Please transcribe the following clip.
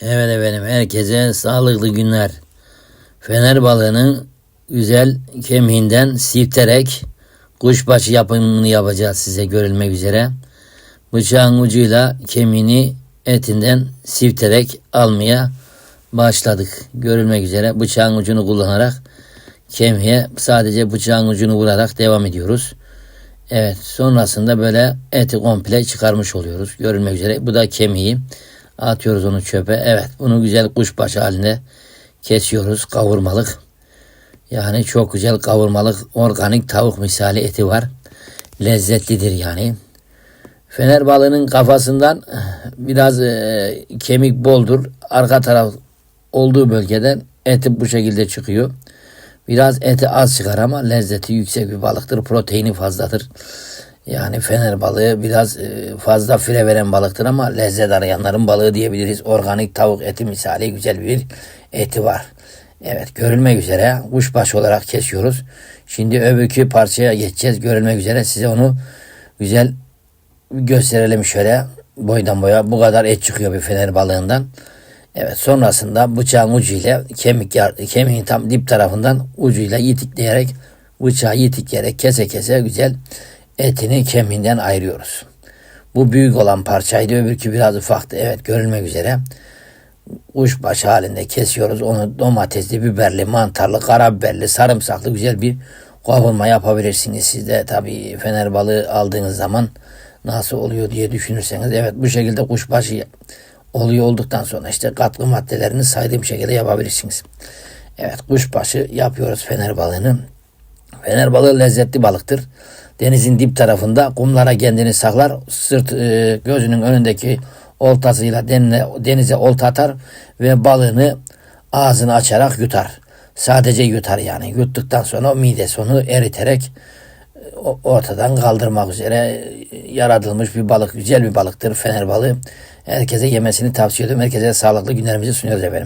Evet efendim herkese sağlıklı günler. Fener balığının güzel kemiğinden sifterek kuşbaşı yapımını yapacağız size görülmek üzere. Bıçağın ucuyla kemiğini etinden sifterek almaya başladık. Görülmek üzere bıçağın ucunu kullanarak kemiğe sadece bıçağın ucunu vurarak devam ediyoruz. Evet sonrasında böyle eti komple çıkarmış oluyoruz. Görülmek üzere bu da kemiği. Atıyoruz onu çöpe. Evet bunu güzel kuşbaşı halinde kesiyoruz kavurmalık. Yani çok güzel kavurmalık organik tavuk misali eti var. Lezzetlidir yani. Fener balığının kafasından biraz e, kemik boldur. Arka taraf olduğu bölgeden eti bu şekilde çıkıyor. Biraz eti az çıkar ama lezzeti yüksek bir balıktır. Proteini fazladır. Yani fener balığı biraz e, fazla fire veren balıktır ama lezzet arayanların balığı diyebiliriz. Organik tavuk eti misali güzel bir eti var. Evet görülmek üzere kuşbaşı olarak kesiyoruz. Şimdi öbürkü parçaya geçeceğiz. Görülmek üzere size onu güzel gösterelim şöyle boydan boya. Bu kadar et çıkıyor bir fener balığından. Evet sonrasında bıçağın ucuyla kemik kemiğin tam dip tarafından ucuyla yitikleyerek bıçağı yitikleyerek kese kese güzel etini kemiğinden ayırıyoruz. Bu büyük olan parçaydı öbürkü biraz ufaktı. Evet görülmek üzere kuşbaşı halinde kesiyoruz. Onu domatesli, biberli, mantarlı, karabiberli, sarımsaklı güzel bir kavurma yapabilirsiniz. Siz de tabii fener balığı aldığınız zaman nasıl oluyor diye düşünürseniz. Evet bu şekilde kuşbaşı oluyor olduktan sonra işte katkı maddelerini saydığım şekilde yapabilirsiniz. Evet kuşbaşı yapıyoruz fener balığını. Fener balığı lezzetli balıktır. Denizin dip tarafında kumlara kendini saklar. Sırt e, gözünün önündeki oltasıyla denize, olta atar ve balığını ağzını açarak yutar. Sadece yutar yani. Yuttuktan sonra midesi onu eriterek e, ortadan kaldırmak üzere e, yaratılmış bir balık. Güzel bir balıktır fener balığı. Herkese yemesini tavsiye ediyorum. Herkese sağlıklı günlerimizi sunuyoruz efendim.